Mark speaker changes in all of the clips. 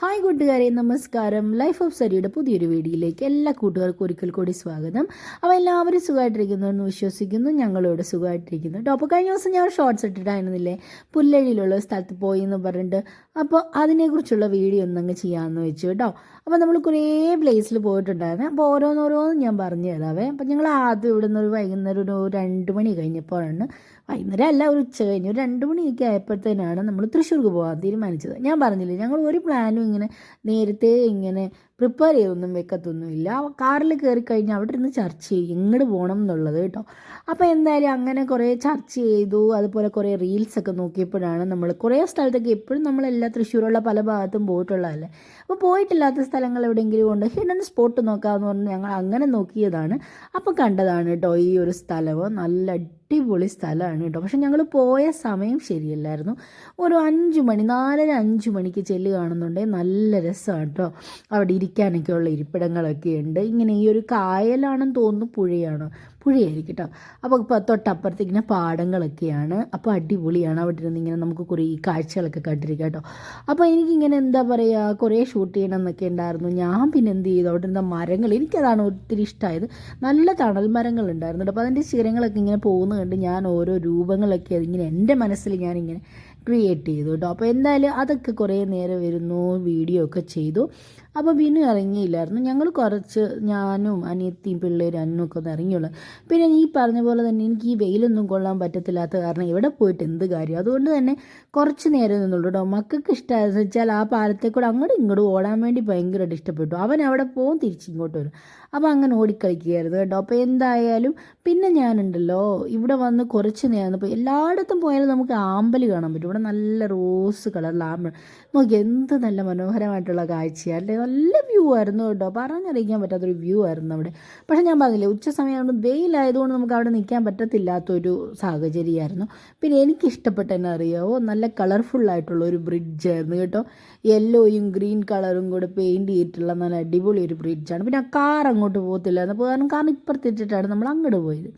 Speaker 1: Hi കൂട്ടുകാരെ. നമസ്കാരം. Life of സരിയുടെ പുതിയൊരു വീഡിയോയിലേക്ക് എല്ലാ കൂട്ടുകാർക്കും ഒരിക്കൽ കൂടി സ്വാഗതം. അപ്പോൾ എല്ലാവരും സുഖമായിട്ടിരിക്കുന്നു എന്ന് വിശ്വസിക്കുന്നു. ഞങ്ങളിവിടെ സുഖമായിട്ടിരിക്കുന്നു. കേട്ടോ അപ്പോൾ കഴിഞ്ഞ ദിവസം ഞാൻ ഷോർട്സ് ഇട്ടിട്ടായിരുന്നില്ലേ പുല്ലഴിയിലുള്ള സ്ഥലത്ത് പോയി എന്ന് പറഞ്ഞിട്ട്. അപ്പോൾ അതിനെക്കുറിച്ചുള്ള വീഡിയോ ഒന്നങ്ങ് ചെയ്യാമെന്ന് വെച്ചു കേട്ടോ. അപ്പോൾ നമ്മൾ കുറേ പ്ലേസിൽ പോയിട്ടുണ്ടായിരുന്നു. അപ്പോൾ ഓരോന്നോരോന്നും ഞാൻ പറഞ്ഞു തരാവേ. അപ്പോൾ ഞങ്ങൾ ആദ്യം ഇവിടെ നിന്ന് ഒരു വൈകുന്നേരം ഒരു രണ്ട് മണി കഴിഞ്ഞപ്പോഴാണ്. വൈകുന്നേരം അല്ല ഒരു ഉച്ച കഴിഞ്ഞ് ഒരു രണ്ട് മണിയൊക്കെ ആയപ്പോഴത്തേനാണ് നമ്മൾ തൃശ്ശൂർക്ക് പോകാൻ തീരുമാനിച്ചത്. ഞാൻ പറഞ്ഞില്ലേ ഞങ്ങൾ ഒരു പ്ലാനും ഇങ്ങനെ നേരത്തെ ഇങ്ങനെ പ്രിപ്പയർ ചെയ്തൊന്നും വെക്കത്തൊന്നുമില്ല. കാറിൽ കയറി കഴിഞ്ഞാൽ അവിടെ ഇരുന്ന് ചർച്ച ചെയ്യും. എങ്ങോട്ട് പോകണം എന്നുള്ളത് കേട്ടോ. അപ്പോൾ എന്തായാലും അങ്ങനെ കുറേ ചർച്ച ചെയ്തു. അതുപോലെ കുറേ റീൽസൊക്കെ നോക്കിയപ്പോഴാണ് നമ്മൾ കുറേ സ്ഥലത്തൊക്കെ എപ്പോഴും നമ്മളെല്ലാ തൃശ്ശൂരുള്ള പല ഭാഗത്തും പോയിട്ടുള്ളതല്ലേ. അപ്പോൾ പോയിട്ടില്ലാത്ത സ്ഥലങ്ങൾ എവിടെയെങ്കിലും ഉണ്ട്? ഹിഡൻ സ്പോട്ട് നോക്കാമെന്ന് പറഞ്ഞ് ഞങ്ങൾ അങ്ങനെ നോക്കിയതാണ്. അപ്പോൾ കണ്ടതാണ് കേട്ടോ ഈ ഒരു സ്ഥലം. നല്ല അടിപൊളി സ്ഥലമാണ് കേട്ടോ. പക്ഷെ ഞങ്ങൾ പോയ സമയം ശരിയല്ലായിരുന്നു. ഒരു അഞ്ച് മണി നാലര അഞ്ച് മണിക്ക് ചെല്ലുകയാണെന്നുണ്ടെങ്കിൽ നല്ല രസമാണ് കേട്ടോ. അവിടെ ഇരിക്കാനൊക്കെ ഉള്ള ഇരിപ്പിടങ്ങളൊക്കെ ഉണ്ട് ഇങ്ങനെ ഈ ഒരു കായലാണെന്ന് തോന്നുന്നു പുഴയാണ്. പുഴയായിരിക്കും കേട്ടോ അപ്പോൾ ഇപ്പോൾ തൊട്ടപ്പുറത്ത് ഇങ്ങനെ പാടങ്ങളൊക്കെയാണ്. അപ്പോൾ അടിപൊളിയാണ് അവിടെ ഇരുന്ന് ഇങ്ങനെ നമുക്ക് കുറേ ഈ കാഴ്ചകളൊക്കെ കണ്ടിരിക്കാം കേട്ടോ അപ്പോൾ എനിക്കിങ്ങനെ എന്താ പറയുക കുറേ ഷൂട്ട് ചെയ്യണം എന്നൊക്കെ ഉണ്ടായിരുന്നു. ഞാൻ പിന്നെ എന്ത് ചെയ്തു? അവിടെ ഇരുന്ന മരങ്ങൾ എനിക്കതാണ് ഒത്തിരി ഇഷ്ടമായത് നല്ല തണൽ മരങ്ങൾ ഉണ്ടായിരുന്നു അപ്പോൾ അതിന്റെ ശിരങ്ങളൊക്കെ ഇങ്ങനെ പോകുന്നത് കണ്ട് ഞാൻ ഓരോ രൂപങ്ങളൊക്കെ അതിങ്ങനെ എന്റെ മനസ്സിൽ ഞാനിങ്ങനെ ക്രിയേറ്റ് ചെയ്തു കേട്ടോ അപ്പോൾ എന്തായാലും അതൊക്കെ കുറേ നേരം വരുന്നു വീഡിയോ ഒക്കെ ചെയ്തു. അപ്പോൾ ബിനു ഇറങ്ങിയില്ലായിരുന്നു. ഞങ്ങൾ കുറച്ച് ഞാനും അനിയത്തിയും പിള്ളേരും അന്നും ഒക്കെ ഒന്ന് ഇറങ്ങിയുള്ളു. പിന്നെ ഈ പറഞ്ഞ പോലെ തന്നെ എനിക്ക് ഈ വെയിലൊന്നും കൊള്ളാൻ പറ്റത്തില്ലാത്ത കാരണം എവിടെ പോയിട്ട് എന്ത് കാര്യം? അതുകൊണ്ട് തന്നെ കുറച്ച് നേരം നിന്നുള്ളൂ കേട്ടോ മക്കൾക്ക് ഇഷ്ടമായെന്ന് വെച്ചാൽ ആ പാലത്തെ കൂടെ അങ്ങോട്ടും ഇങ്ങോട്ടും ഓടാൻ വേണ്ടി ഭയങ്കരമായിട്ട് ഇഷ്ടപ്പെട്ടു. അവൻ അവിടെ പോകും തിരിച്ചിങ്ങോട്ട് വരും. അപ്പോൾ അങ്ങനെ ഓടിക്കളിക്കുകയായിരുന്നു കേട്ടോ. അപ്പോൾ എന്തായാലും പിന്നെ ഞാനുണ്ടല്ലോ. ഇവിടെ വന്ന് കുറച്ച് നേരം ഇപ്പോൾ എല്ലായിടത്തും പോയാലും നമുക്ക് ആമ്പൽ കാണാൻ പറ്റും. ഇവിടെ നല്ല റോസ് കളറിൽ ആമ്പൽ നോക്കി എന്ത് നല്ല മനോഹരമായിട്ടുള്ള കാഴ്ചയാണ് അല്ലേ? നല്ല വ്യൂ ആയിരുന്നു കേട്ടോ. പറഞ്ഞറിയിക്കാൻ പറ്റാത്തൊരു വ്യൂ ആയിരുന്നു അവിടെ. പക്ഷേ ഞാൻ പറഞ്ഞില്ലേ ഉച്ച സമയമായതുകൊണ്ട് വെയിലായതുകൊണ്ട് നമുക്ക് അവിടെ നിൽക്കാൻ പറ്റത്തില്ലാത്തൊരു സാഹചര്യമായിരുന്നു. പിന്നെ എനിക്ക് ഇഷ്ടപ്പെട്ട എന്നെ അറിയാവോ? നല്ല കളർഫുള്ളായിട്ടുള്ള ഒരു ബ്രിഡ്ജ് ആയിരുന്നു കേട്ടോ. യെല്ലോയും ഗ്രീൻ കളറും കൂടെ പെയിന്റ് ചെയ്തിട്ടുള്ള നല്ല അടിപൊളി ഒരു ബ്രിഡ്ജാണ് പിന്നെ ആ കാർ അങ്ങോട്ട് പോകത്തില്ലായിരുന്നു. കാരണം കാരണം ഇപ്പുറത്തിട്ടിട്ടാണ് നമ്മൾ അങ്ങോട്ട് പോയത്.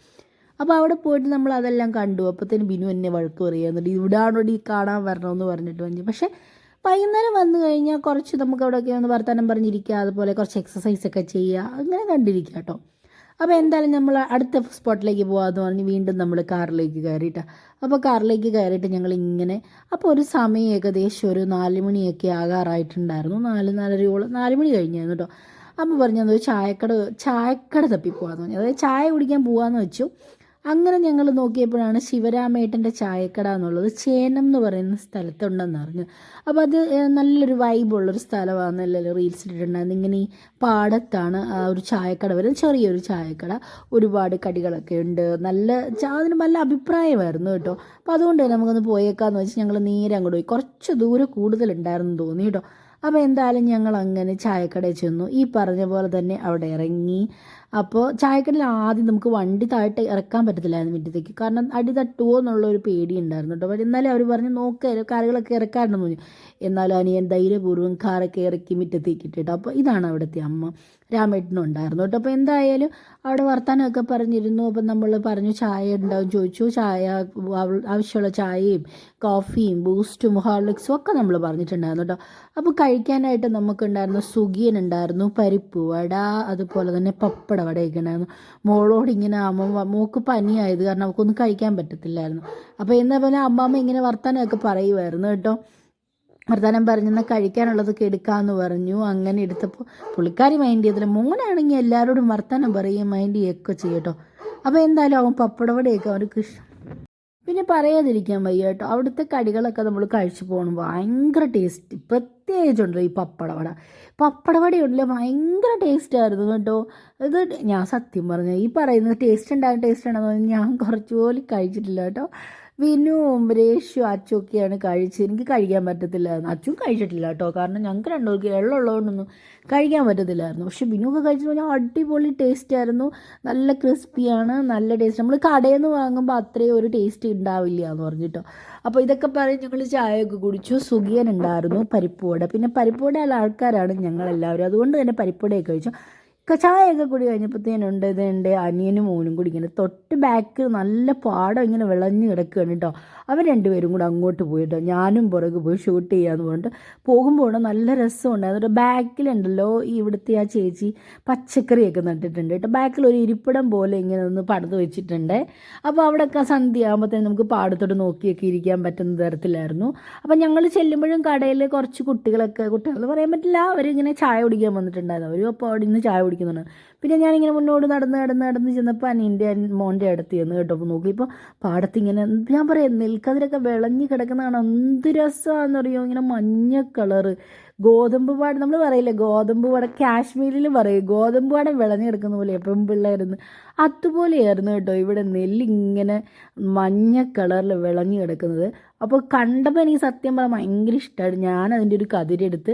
Speaker 1: അപ്പോൾ അവിടെ പോയിട്ട് നമ്മൾ അതെല്ലാം കണ്ടു. അപ്പോഴത്തേന് ബിനു എന്നെ വഴക്ക് പറയുന്നുണ്ട് ഇവിടെ ആണോടി കാണാൻ വരണമെന്ന് പറഞ്ഞിട്ട് വന്നു. പക്ഷേ വൈകുന്നേരം വന്നു കഴിഞ്ഞാൽ കുറച്ച് നമുക്ക് അവിടെയൊക്കെ ഒന്ന് വർത്തമാനം പറഞ്ഞിരിക്കുക അതുപോലെ കുറച്ച് എക്സസൈസ് ഒക്കെ ചെയ്യുക അങ്ങനെ കണ്ടിരിക്കുക കേട്ടോ. അപ്പോൾ എന്തായാലും നമ്മൾ അടുത്ത സ്പോട്ടിലേക്ക് പോകാമെന്ന് പറഞ്ഞ് വീണ്ടും നമ്മൾ കാറിലേക്ക് കയറിയിട്ട. അപ്പോൾ കാറിലേക്ക് കയറിയിട്ട് ഞങ്ങൾ ഇങ്ങനെ അപ്പോൾ ഒരു സമയം ഏകദേശം ഒരു നാല് മണിയൊക്കെ ആകാറായിട്ടുണ്ടായിരുന്നു. നാല് നാലരയോളം നാല് മണി കഴിഞ്ഞായിരുന്നു കേട്ടോ. അപ്പോൾ പറഞ്ഞത് ചായക്കട ചായക്കട തപ്പി പോകാമെന്ന് പറഞ്ഞു. അതായത് ചായ കുടിക്കാൻ പോകാമെന്ന് വെച്ചു. അങ്ങനെ ഞങ്ങൾ നോക്കിയപ്പോഴാണ് ശിവരാമേട്ടന്റെ ചായക്കട എന്നുള്ളത് ചേനം എന്ന് പറയുന്ന സ്ഥലത്തുണ്ടെന്ന് അറിഞ്ഞു. അപ്പോൾ അത് നല്ലൊരു വൈബുള്ളൊരു സ്ഥലമാണെന്നല്ലോ റീൽസ് ഇട്ടിട്ടുണ്ടായിരുന്നു. ഇങ്ങനെ ഈ പാടത്താണ് ആ ഒരു ചായക്കട വരുന്നത്. ചെറിയൊരു ചായക്കട. ഒരുപാട് കടികളൊക്കെ ഉണ്ട്. നല്ല അതിന് നല്ല അഭിപ്രായമായിരുന്നു കേട്ടോ. അപ്പോൾ അതുകൊണ്ട് നമുക്കൊന്ന് പോയേക്കാന്ന് വെച്ച് ഞങ്ങൾ നേരെ അങ്ങോട്ട് പോയി. കുറച്ച് ദൂരം കൂടുതലുണ്ടായിരുന്നു തോന്നി കേട്ടോ. അപ്പോൾ എന്തായാലും ഞങ്ങൾ അങ്ങനെ ചായക്കടയിൽ ചെന്നു. ഈ പറഞ്ഞ പോലെ തന്നെ അവിടെ ഇറങ്ങി. അപ്പോൾ ചായക്കടയിൽ ആദ്യം നമുക്ക് വണ്ടി താഴ്ത്ത് ഇറക്കാൻ പറ്റത്തില്ലായിരുന്നു മുറ്റത്തേക്ക്. കാരണം അടി തട്ടുമോ എന്നുള്ള ഒരു പേടി ഉണ്ടായിരുന്നു കേട്ടോ. എന്നാലും അവർ പറഞ്ഞു നോക്കുക കാറുകളൊക്കെ ഇറക്കാറുണ്ടെന്ന് പറഞ്ഞു. എന്നാലും അനിയൻ ധൈര്യപൂർവം കാറൊക്കെ ഇറക്കി മുറ്റത്തേക്ക് ഇട്ടിട്ട് അപ്പോൾ ഇതാണ് അവിടുത്തെ അമ്മ രാമേട്ടനും ഉണ്ടായിരുന്നു കേട്ടോ. അപ്പോൾ എന്തായാലും അവിടെ വർത്താനമൊക്കെ പറഞ്ഞിരുന്നു. അപ്പം നമ്മൾ പറഞ്ഞു ചായ ഉണ്ടാവും ചോദിച്ചു. ചായ ആവശ്യമുള്ള ചായയും കോഫിയും ബൂസ്റ്റും ഹോർലിക്സും ഒക്കെ നമ്മൾ പറഞ്ഞിട്ടുണ്ടായിരുന്നു കേട്ടോ. അപ്പോൾ കഴിക്കാനായിട്ട് നമുക്കുണ്ടായിരുന്നു സുഗിയൻ ഉണ്ടായിരുന്നു. പരിപ്പ് വട അതുപോലെ തന്നെ പപ്പട വടയൊക്കെ ഇരിക്കണമായിരുന്നു മോളോട് ഇങ്ങനെ അമ്മ മോക്ക് പനിയായത് കാരണം അവൾക്കൊന്നും കഴിക്കാൻ പറ്റത്തില്ലായിരുന്നു. അപ്പോൾ എന്നാ പോലെ അമ്മാമ്മ ഇങ്ങനെ വർത്തമാനമൊക്കെ പറയുമായിരുന്നു കേട്ടോ. വർത്തമാനം പറഞ്ഞെന്നാൽ കഴിക്കാനുള്ളതൊക്കെ എടുക്കാമെന്ന് പറഞ്ഞു. അങ്ങനെ എടുത്തപ്പോൾ പുള്ളിക്കാരി മൈൻഡ് ചെയ്തില്ല. മോനാണെങ്കിൽ എല്ലാവരോടും വർത്തമാനം പറയുകയും മൈൻഡ് ചെയ്യുകയൊക്കെ ചെയ്യട്ടോ അപ്പോൾ എന്തായാലും അവൻ പപ്പടവടയൊക്കെ അവർ ഇഷ്ടം പിന്നെ പറയാതിരിക്കാൻ വയ്യ കേട്ടോ. അവിടുത്തെ കടികളൊക്കെ നമ്മൾ കഴിച്ചു പോകണം ഭയങ്കര ടേസ്റ്റ് പ്രത്യേകിച്ചുണ്ടല്ലോ ഈ പപ്പടവട. പപ്പടവടയുണ്ടല്ലോ ഭയങ്കര ടേസ്റ്റ് ആയിരുന്നു കേട്ടോ. ഇത് ഞാൻ സത്യം പറഞ്ഞു ഈ പറയുന്നത് ടേസ്റ്റ് ഉണ്ടാകും ടേസ്റ്റ് ഉണ്ടെന്ന് ഞാൻ കുറച്ച് പോലും കഴിച്ചിട്ടില്ല കേട്ടോ. വിനുവും രേഷും അച്ചുമൊക്കെയാണ് കഴിച്ചത്. എനിക്ക് കഴിക്കാൻ പറ്റത്തില്ലായിരുന്നു. അച്ചും കഴിച്ചിട്ടില്ല കേട്ടോ. കാരണം ഞങ്ങൾക്ക് രണ്ടുപേർക്ക് എള്ളുള്ളതുകൊണ്ടൊന്നും കഴിക്കാൻ പറ്റത്തില്ലായിരുന്നു. പക്ഷെ വിനുവൊക്കെ കഴിച്ചു കഴിഞ്ഞാൽ അടിപൊളി ടേസ്റ്റ് ആയിരുന്നു. നല്ല ക്രിസ്പിയാണ് നല്ല ടേസ്റ്റ് നമ്മൾ കടയിൽ നിന്ന് വാങ്ങുമ്പോൾ അത്രയും ഒരു ടേസ്റ്റ് ഉണ്ടാവില്ല എന്ന് പറഞ്ഞിട്ടോ അപ്പോൾ ഇതൊക്കെ പറഞ്ഞ് ഞങ്ങൾ ചായയൊക്കെ കുടിച്ചു. സുഖിയൻ ഉണ്ടായിരുന്നു പരിപ്പുവട. പിന്നെ പരിപ്പുവടയുള്ള ആൾക്കാരാണ് ഞങ്ങളെല്ലാവരും. അതുകൊണ്ട് തന്നെ പരിപ്പുവടയൊക്കെ കഴിച്ചു. ചായയൊക്കെ കൂടി കഴിഞ്ഞപ്പോഴത്തേനുണ്ട് എന്റെ അനിയനും മോനും കൂടി ഇങ്ങനെ തൊട്ട് ബാക്ക് നല്ല പാടം ഇങ്ങനെ വിളഞ്ഞ് കിടക്കുകയാണ് കേട്ടോ. അവർ രണ്ടുപേരും കൂടെ അങ്ങോട്ട് പോയിട്ടോ. ഞാനും പുറകെ പോയി ഷൂട്ട് ചെയ്യാന്ന് പറഞ്ഞിട്ട് പോകുമ്പോൾ നല്ല രസമുണ്ട്. എന്നിട്ട് ബാക്കിലുണ്ടല്ലോ ഈ ഇവിടുത്തെ ആ ചേച്ചി പച്ചക്കറിയൊക്കെ നട്ടിട്ടുണ്ട് കേട്ടോ. ബാക്കിൽ ഒരു ഇരിപ്പിടം പോലെ ഇങ്ങനെ ഒന്ന് പടുത്ത് വെച്ചിട്ടുണ്ട്. അപ്പോൾ അവിടെയൊക്കെ സന്ധ്യ ആകുമ്പോഴത്തേനും നമുക്ക് പാടത്തോട്ട് നോക്കിയൊക്കെ ഇരിക്കാൻ പറ്റുന്ന തരത്തിലായിരുന്നു. അപ്പോൾ ഞങ്ങൾ ചെല്ലുമ്പോഴും കടയിൽ കുറച്ച് കുട്ടികളൊക്കെ കുട്ടികൾ പറയാൻ പറ്റില്ല അവരിങ്ങനെ ചായ കുടിക്കാൻ വന്നിട്ടുണ്ടായിരുന്നു. അവരും അപ്പോൾ അവിടെ നിന്ന് ചായ കുടിക്കുന്നുണ്ട്. പിന്നെ ഞാനിങ്ങനെ മുന്നോട്ട് നടന്ന് നടന്ന് നടന്ന് ചെന്നപ്പോൾ അനിയന്റെ മോന്റെ അടുത്ത് ചെന്ന് കേട്ടോ നോക്കിയപ്പോൾ പാടത്ത് ഇങ്ങനെ ഞാൻ പറയാം നെൽക്കതിരൊക്കെ വിളഞ്ഞ് കിടക്കുന്നതാണ് എന്ത് രസമാണെന്നറിയോ ഇങ്ങനെ മഞ്ഞ കളറ് ഗോതമ്പ് പാടം നമ്മൾ പറയില്ലേ ഗോതമ്പ് പാടം കാശ്മീരിൽ പറയും ഗോതമ്പ് പാടം വിളഞ്ഞ് കിടക്കുന്ന പോലെ എപ്പം പിള്ളേരുന്ന്. അതുപോലെയായിരുന്നു കേട്ടോ ഇവിടെ നെല്ലിങ്ങനെ മഞ്ഞ കളറിൽ വിളഞ്ഞ് കിടക്കുന്നത്. അപ്പോൾ കണ്ടപ്പോൾ എനിക്ക് സത്യം പറഞ്ഞാൽ ഭയങ്കര ഇഷ്ടമായിട്ട് ഞാൻ അതിന്റെ ഒരു കതിരെടുത്ത്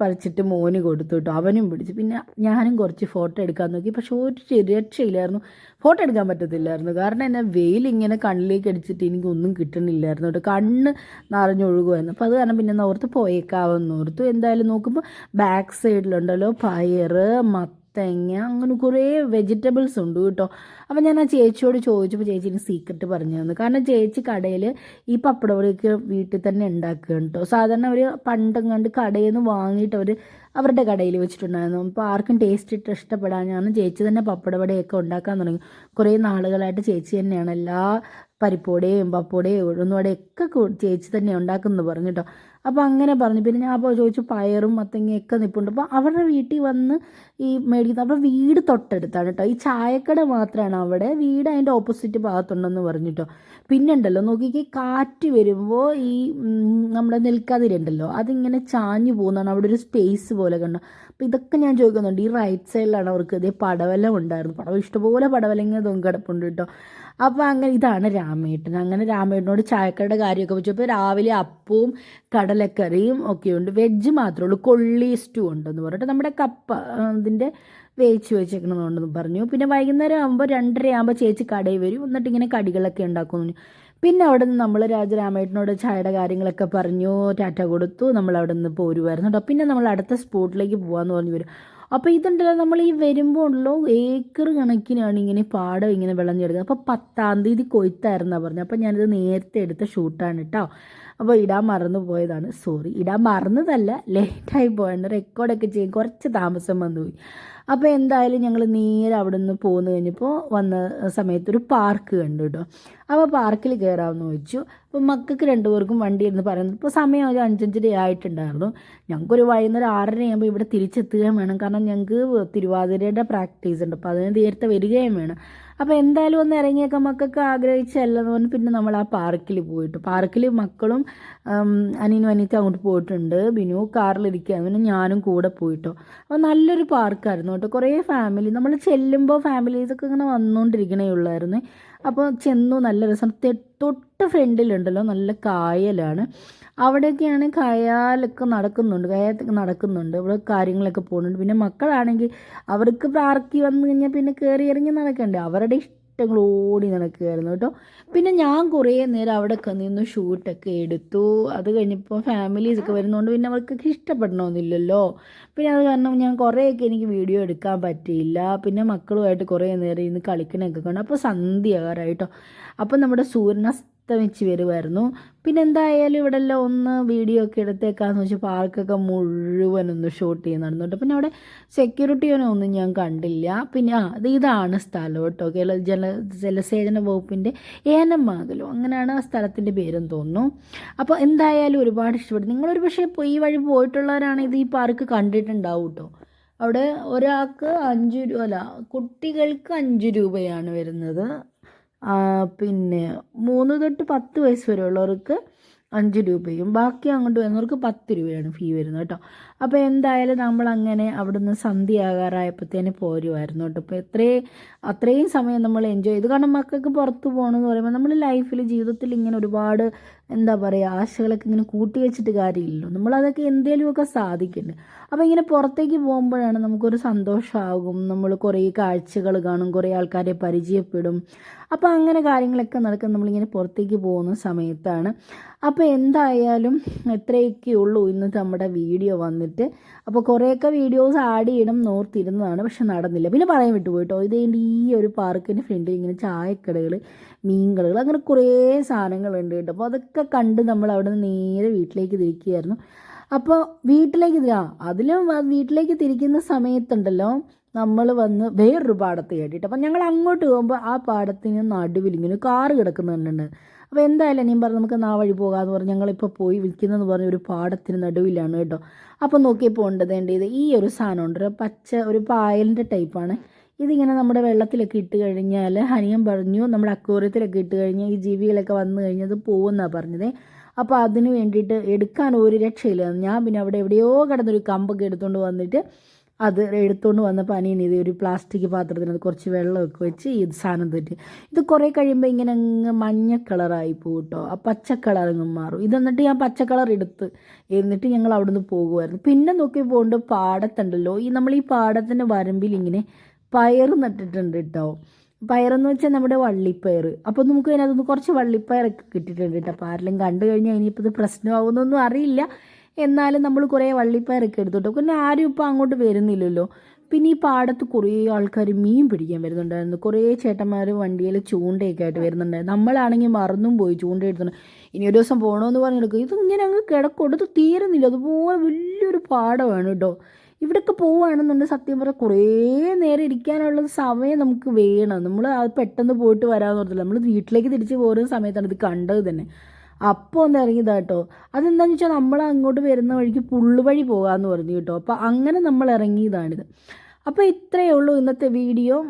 Speaker 1: പറിച്ചിട്ട് മോന് കൊടുത്തു കേട്ടോ അവനും പിടിച്ചു. പിന്നെ ഞാനും കുറച്ച് ഫോട്ടോ എടുക്കാൻ നോക്കി. പക്ഷെ ഒരു രക്ഷയില്ലായിരുന്നു. ഫോട്ടോ എടുക്കാൻ പറ്റത്തില്ലായിരുന്നു. കാരണം എന്നെ വെയിൽ ഇങ്ങനെ കണ്ണിലേക്ക് അടിച്ചിട്ട് എനിക്കൊന്നും കിട്ടണില്ലായിരുന്നു കേട്ടോ. കണ്ണ് നിറഞ്ഞൊഴുകുമായിരുന്നു. അപ്പോൾ അത് കാരണം പിന്നെ ഓർത്ത് പോയേക്കാവെന്ന് ഓർത്തു. എന്തായാലും നോക്കുമ്പോൾ ബാക്ക് സൈഡിലുണ്ടല്ലോ പയറ് മത്തങ്ങ അങ്ങനെ കുറേ വെജിറ്റബിൾസ് ഉണ്ട് കേട്ടോ. അപ്പം ഞാൻ ആ ചേച്ചിയോട് ചോദിച്ചപ്പോൾ ചേച്ചി എനിക്ക് സീക്രട്ട് പറഞ്ഞു തന്നു. കാരണം ചേച്ചി കടയിൽ ഈ പപ്പടവളിയൊക്കെ വീട്ടിൽ തന്നെ ഉണ്ടാക്കുക കേട്ടോ. സാധാരണ അവർ പണ്ടെങ്ങാണ്ട് കടയിൽ നിന്ന് വാങ്ങിയിട്ട് അവർ അവരുടെ കടയിൽ വെച്ചിട്ടുണ്ടായിരുന്നു. അപ്പോൾ ആർക്കും ടേസ്റ്റ് ഇട്ട് ഇഷ്ടപ്പെടാഞ്ഞാണ് ചേച്ചി തന്നെ പപ്പടവടയൊക്കെ ഉണ്ടാക്കാൻ തുടങ്ങി. കുറേ നാളുകളായിട്ട് ചേച്ചി തന്നെയാണ് എല്ലാ പരിപ്പോടെയും പപ്പോടെയും ഉഴുന്നോടെയും ഒക്കെ ചേച്ചി തന്നെ ഉണ്ടാക്കുന്നു പറഞ്ഞു കേട്ടോ. അപ്പോൾ അങ്ങനെ പറഞ്ഞു. പിന്നെ ഞാൻ അപ്പോൾ ചോദിച്ചു പയറും മത്തങ്ങയൊക്കെ നിൽപ്പുണ്ട് അപ്പോൾ അവരുടെ വീട്ടിൽ വന്ന് ഈ മേടിക്കുന്നത് അവരുടെ വീട് തൊട്ടടുത്താണ് കേട്ടോ. ഈ ചായക്കട മാത്രമാണ് അവിടെ. വീട് അതിന്റെ ഓപ്പോസിറ്റ് ഭാഗത്തുണ്ടെന്ന് പറഞ്ഞു കേട്ടോ. പിന്നെ ഉണ്ടല്ലോ നോക്കിക്കേ കാറ്റ് വരുമ്പോൾ ഈ നമ്മുടെ നെൽക്കതിരുണ്ടല്ലോ അതിങ്ങനെ ചാഞ്ഞു പോകുന്നതാണ്. അവിടെ ഒരു സ്പേസ് പോലെ കണ്ടോ. അപ്പോൾ ഇതൊക്കെ ഞാൻ ചോദിക്കുന്നുണ്ട്. ഈ റൈറ്റ് സൈഡിലാണ് അവർക്ക് ഇതേ പടവലം ഉണ്ടായിരുന്നു. പടവലം ഇഷ്ടംപോലെ പടവലങ്ങ തൊങ്കിടപ്പുണ്ട് കേട്ടോ. അപ്പോൾ അങ്ങനെ ഇതാണ് രാമേട്ടൻ. അങ്ങനെ രാമേട്ടനോട് ചായക്കടയുടെ കാര്യമൊക്കെ വെച്ചപ്പോൾ രാവിലെ അപ്പവും കടലക്കറിയും ഒക്കെ ഉണ്ട്. വെജ് മാത്രമേ ഉള്ളൂ. കൊള്ളി സ്റ്റൂ ഉണ്ടെന്ന് പറഞ്ഞിട്ട് നമ്മുടെ കപ്പ അതിന്റെ വേവിച്ച് വെച്ചേക്കണമെന്നുണ്ടെന്ന് പറഞ്ഞു. പിന്നെ വൈകുന്നേരം ആകുമ്പോൾ രണ്ടര ആകുമ്പോൾ ചേച്ചി കടയിൽ വരും. എന്നിട്ട് ഇങ്ങനെ കടികളൊക്കെ ഉണ്ടാക്കുന്നു പിന്നെ അവിടെ നിന്ന് നമ്മൾ രാജരാമേട്ടനോട് ചായയുടെ കാര്യങ്ങളൊക്കെ പറഞ്ഞു ടാറ്റ കൊടുത്തു നമ്മൾ അവിടെ നിന്ന് പോരുമായിരുന്നു കേട്ടോ പിന്നെ നമ്മൾ അടുത്ത സ്പോട്ടിലേക്ക് പോകാമെന്ന് പറഞ്ഞു വരും. അപ്പോൾ ഇതുണ്ടല്ലോ നമ്മൾ ഈ വരുമ്പോൾ ഉള്ളൂ ഏക്കർ കണക്കിനാണ് ഇങ്ങനെ പാടം ഇങ്ങനെ വിളഞ്ഞെടുക്കുന്നത്. അപ്പോൾ പത്താം തീയതി കൊയ്ത്തായിരുന്നാണ് പറഞ്ഞത് അപ്പോൾ ഞാനിത് നേരത്തെ എടുത്ത ഷൂട്ടാണ് കേട്ടോ അപ്പോൾ ഇടാൻ മറന്നു പോയതാണ്. സോറി ഇടാൻ മറന്നതല്ല ലേറ്റായി പോയാണ് റെക്കോർഡൊക്കെ ചെയ്യും കുറച്ച് താമസം വന്നു പോയി അപ്പോൾ എന്തായാലും ഞങ്ങൾ നേരെ അവിടെ നിന്ന് പോന്നു കഴിഞ്ഞപ്പോൾ വന്ന സമയത്ത് ഒരു പാർക്ക് കണ്ടു കേട്ടോ അപ്പോൾ പാർക്കിൽ കയറാമെന്ന് ചോദിച്ചു. അപ്പോൾ മക്കൾക്ക് രണ്ടുപേർക്കും വണ്ടി ഇരുന്ന് പറയുന്നത്. ഇപ്പോൾ സമയം ഒരു അഞ്ചഞ്ചര ആയിട്ടുണ്ടായിരുന്നു. ഞങ്ങൾക്കൊരു വൈകുന്നേരം ആറര ആകുമ്പോൾ ഇവിടെ തിരിച്ചെത്തുകയും വേണം. കാരണം ഞങ്ങൾക്ക് തിരുവാതിരയുടെ പ്രാക്ടീസ് ഉണ്ട്. അപ്പോൾ അതിന് നേരത്തെ വരികയും വേണം. അപ്പോൾ എന്തായാലും ഒന്ന് ഇറങ്ങിയൊക്കെ മക്കൾക്ക് ആഗ്രഹിച്ചല്ലെന്ന് പറഞ്ഞ് പിന്നെ നമ്മൾ ആ പാർക്കിൽ പോയിട്ട്. പാർക്കിൽ മക്കളും അനിയനും അനിയത്തും അങ്ങോട്ട് പോയിട്ടുണ്ട്. ബിനു കാറിലിരിക്കുകയാണ്. പിന്നെ ഞാനും കൂടെ പോയിട്ടോ. അപ്പോൾ നല്ലൊരു പാർക്കായിരുന്നു കേട്ടോ. കുറേ ഫാമിലി നമ്മൾ ചെല്ലുമ്പോൾ ഫാമിലീസൊക്കെ ഇങ്ങനെ വന്നുകൊണ്ടിരിക്കണേ ഉള്ളായിരുന്നു. അപ്പോൾ ചെന്നു നല്ല രസം. തൊട്ട് ഫ്രണ്ടിലുണ്ടല്ലോ നല്ല കായലാണ്. അവിടെയൊക്കെയാണ് കയാലൊക്കെ നടക്കുന്നുണ്ട് കയാലൊക്കെ നടക്കുന്നുണ്ട്. ഇവിടെ കാര്യങ്ങളൊക്കെ പോകുന്നുണ്ട്. പിന്നെ മക്കളാണെങ്കിൽ അവർക്ക് പാർക്കി വന്നു കഴിഞ്ഞാൽ പിന്നെ കയറി ഇറങ്ങി നടക്കണ്ടേ? അവരുടെ ഇഷ്ടങ്ങൾ നടക്കുകയായിരുന്നു കേട്ടോ. പിന്നെ ഞാൻ കുറേ നേരം അവിടെ ഒക്കെ നിന്ന് ഷൂട്ടൊക്കെ എടുത്തു. അത് കഴിഞ്ഞപ്പോൾ ഫാമിലീസ് ഒക്കെ വരുന്നതുകൊണ്ട് പിന്നെ അവർക്കൊക്കെ ഇഷ്ടപ്പെടണമെന്നില്ലല്ലോ പിന്നെ അത് കാരണം ഞാൻ കുറേയൊക്കെ എനിക്ക് വീഡിയോ എടുക്കാൻ പറ്റിയില്ല. പിന്നെ മക്കളുമായിട്ട് കുറേ നേരം ഇന്ന് കളിക്കണമൊക്കെ കണ്ടു അപ്പോൾ സന്ധ്യകാരായിട്ടോ അപ്പോൾ നമ്മുടെ സൂര്യൻ അസ്തമിച്ച് വരുമായിരുന്നു പിന്നെ എന്തായാലും ഇവിടെ എല്ലാം ഒന്ന് വീഡിയോ ഒക്കെ എടുത്തേക്കാന്ന് വെച്ചാൽ പാർക്കൊക്കെ മുഴുവൻ ഒന്ന് ഷൂട്ട് ചെയ്യാൻ നടന്നുണ്ട് പിന്നെ അവിടെ സെക്യൂരിറ്റിയൊന്നും ഒന്നും ഞാൻ കണ്ടില്ല. പിന്നെ ആ അത് ഇതാണ് സ്ഥലം കേട്ടോ. കേരള ജല ജലസേചന വകുപ്പിന്റെ ഏനമാകലോ അങ്ങനെയാണ് ആ സ്ഥലത്തിന്റെ പേരെന്ന് തോന്നുന്നു. അപ്പോൾ എന്തായാലും ഒരുപാട് ഇഷ്ടപ്പെട്ടു. നിങ്ങളൊരു പക്ഷേ ഈ വഴി പോയിട്ടുള്ളവരാണെങ്കിൽ ഈ പാർക്ക് കണ്ടിട്ടുണ്ടാവും കേട്ടോ. അവിടെ ഒരാൾക്ക് അഞ്ച് രൂപ അല്ല കുട്ടികൾക്ക് അഞ്ച് രൂപയാണ് വരുന്നത്. പിന്നെ മൂന്ന് തൊട്ട് പത്ത് വയസ്സ് വരെ ഉള്ളവർക്ക് അഞ്ച് രൂപയും ബാക്കി അങ്ങോട്ട് വരുന്നവർക്ക് പത്ത് രൂപയാണ് ഫീ വരുന്നത് കേട്ടോ. അപ്പോൾ എന്തായാലും നമ്മൾ അങ്ങനെ അവിടുന്ന് സന്ധ്യയാകാറായപ്പോഴത്തേന് പോരുമായിരുന്നു കേട്ടോ. അപ്പോൾ എത്രയും അത്രയും സമയം നമ്മൾ എൻജോയ് ചെയ്തു. കാരണം മക്കൾക്ക് പുറത്ത് പോകണമെന്ന് പറയുമ്പോൾ നമ്മൾ ലൈഫിൽ ജീവിതത്തിൽ ഇങ്ങനെ ഒരുപാട് എന്താ പറയുക ആശകളൊക്കെ ഇങ്ങനെ കൂട്ടി വെച്ചിട്ട് കാര്യമില്ലല്ലോ. നമ്മളതൊക്കെ എന്തേലുമൊക്കെ സാധിക്കുന്നുണ്ട് അപ്പോൾ ഇങ്ങനെ പുറത്തേക്ക് പോകുമ്പോഴാണ് നമുക്കൊരു സന്തോഷമാകും. നമ്മൾ കുറേ കാഴ്ചകൾ കാണും കുറേ ആൾക്കാരെ പരിചയപ്പെടും. അപ്പോൾ അങ്ങനെ കാര്യങ്ങളൊക്കെ നടക്കും. നമ്മളിങ്ങനെ പുറത്തേക്ക് പോകുന്ന സമയത്താണ്. അപ്പോൾ എന്തായാലും എത്രയൊക്കെ ഉള്ളൂ ഇന്നത്തെ നമ്മുടെ വീഡിയോ വന്നിട്ട്. അപ്പോൾ കുറേയൊക്കെ വീഡിയോസ് ആഡ് ചെയ്യണം നോർത്തിരുന്നതാണ് പക്ഷെ നടന്നില്ല. പിന്നെ പറയാൻ വിട്ടുപോയിട്ടോ. ഇത് ഈ ഒരു പാർക്കിന്റെ ഫ്രണ്ടിൽ ഇങ്ങനെ ചായക്കടകൾ മീൻകടകൾ അങ്ങനെ കുറേ സാധനങ്ങളുണ്ട് കേട്ടോ. അപ്പോൾ അതൊക്കെ കണ്ട് നമ്മൾ അവിടെ നിന്ന് നേരെ വീട്ടിലേക്ക് തിരിക്കുകയായിരുന്നു. അപ്പോൾ വീട്ടിലേക്ക് തിരി- അതിലും വീട്ടിലേക്ക് തിരിക്കുന്ന സമയത്തുണ്ടല്ലോ നമ്മൾ വന്ന് വേറൊരു പാടത്ത് കേട്ടിട്ട് അപ്പം ഞങ്ങൾ അങ്ങോട്ട് പോകുമ്പോൾ ആ പാടത്തിന് നടുവിൽ ഇങ്ങനെ കാറ് കിടക്കുന്നുണ്ട് അപ്പോൾ എന്തായാലും ഞാൻ പറഞ്ഞു നമുക്ക് നാ വഴി പോകാമെന്ന് പറഞ്ഞ് ഞങ്ങളിപ്പോൾ പോയി വിൽക്കുന്നതെന്ന് പറഞ്ഞ ഒരു പാടത്തിന് നടുവിലാണ് കേട്ടോ. അപ്പോൾ നോക്കിയപ്പോൾ ഉണ്ട് വേണ്ട ഇത്. ഈ ഒരു സാധനം ഉണ്ട്. ഒരു പച്ച ഒരു പായലിന്റെ ടൈപ്പാണ് ഇതിങ്ങനെ നമ്മുടെ വെള്ളത്തിലൊക്കെ ഇട്ട് കഴിഞ്ഞാൽ ഹനിയൻ പറഞ്ഞു നമ്മുടെ അക്വേറിയത്തിലൊക്കെ ഇട്ട് കഴിഞ്ഞാൽ ഈ ജീവികളൊക്കെ വന്നു കഴിഞ്ഞാൽ അത് പോകുമെന്നാണ് പറഞ്ഞത്. അപ്പോൾ അതിന് വേണ്ടിയിട്ട് എടുക്കാൻ ഒരു രക്ഷയില്ല. ഞാൻ പിന്നെ അവിടെ എവിടെയോ കിടന്നൊരു കമ്പൊക്കെ എടുത്തുകൊണ്ട് വന്നിട്ട് അത് എടുത്തുകൊണ്ട് വന്നപ്പോൾ അനിയൻ ഇത് ഒരു പ്ലാസ്റ്റിക് പാത്രത്തിനകത്ത് കുറച്ച് വെള്ളമൊക്കെ വെച്ച് ഇത് സാധനം തെറ്റി ഇത് കുറേ കഴിയുമ്പോൾ ഇങ്ങനെ അങ്ങ് മഞ്ഞ കളറായി പോകും ആ പച്ച കളർ അങ്ങ് മാറും. ഇത് എന്നിട്ട് ഞാൻ പച്ച കളർ എടുത്ത് എന്നിട്ട് ഞങ്ങൾ അവിടുന്ന് പോകുമായിരുന്നു പിന്നെ നോക്കി പോകുമ്പോൾ പാടത്തുണ്ടല്ലോ. ഈ നമ്മൾ ഈ പാടത്തിന്റെ വരമ്പിൽ ഇങ്ങനെ പയർ നട്ടിട്ടുണ്ട് കേട്ടോ പയറെന്ന് വെച്ചാൽ നമ്മുടെ വള്ളിപ്പയർ അപ്പോൾ നമുക്ക് അതിനകത്തുനിന്ന് കുറച്ച് വള്ളിപ്പയറൊക്കെ കിട്ടിയിട്ടുണ്ട് കേട്ടോ അപ്പോൾ ആരെങ്കിലും കണ്ടു കഴിഞ്ഞാൽ ഇനിയിപ്പോൾ ഇത് പ്രശ്നമാകുന്നൊന്നും അറിയില്ല. എന്നാലും നമ്മൾ കുറേ വള്ളിപ്പയറൊക്കെ എടുത്തോട്ടോ പിന്നെ ആരും ഇപ്പോൾ അങ്ങോട്ട് വരുന്നില്ലല്ലോ. പിന്നെ ഈ പാടത്ത് കുറേ ആൾക്കാർ മീൻ പിടിക്കാൻ വരുന്നുണ്ടായിരുന്നു. കുറേ ചേട്ടന്മാർ വണ്ടിയിൽ ചൂണ്ടയൊക്കെ ആയിട്ട് വരുന്നുണ്ടായിരുന്നു നമ്മളാണെങ്കിൽ മറന്നും പോയി ചൂണ്ട എടുത്തുണ്ട് ഇനി ഒരു ദിവസം പോകണമെന്ന് പറഞ്ഞെടുക്കും ഇതിങ്ങനെ അങ്ങ് കിടക്കൊടുത്ത് ഇത് തീരുന്നില്ല. അതുപോലെ വലിയൊരു പാടമാണ് കേട്ടോ ഇവിടെയൊക്കെ പോവുകയാണെന്നുണ്ടെങ്കിൽ സത്യം പറഞ്ഞാൽ കുറേ നേരം ഇരിക്കാനുള്ള സമയം നമുക്ക് വേണം. നമ്മൾ അത് പെട്ടെന്ന് പോയിട്ട് വരാമെന്ന് പറഞ്ഞില്ല നമ്മൾ വീട്ടിലേക്ക് തിരിച്ച് പോരുന്ന സമയത്താണ് ഇത് കണ്ടത് തന്നെ. അപ്പോൾ ഒന്ന് ഇറങ്ങിയതാ കേട്ടോ. അതെന്താണെന്ന് വെച്ചാൽ നമ്മൾ അങ്ങോട്ട് വരുന്ന വഴിക്ക് പുള്ളുവഴി പോകാമെന്ന് പറഞ്ഞു കേട്ടോ. അപ്പോൾ അങ്ങനെ നമ്മൾ ഇറങ്ങിയതാണിത്. അപ്പോൾ ഇത്രയേ ഉള്ളൂ ഇന്നത്തെ വീഡിയോ.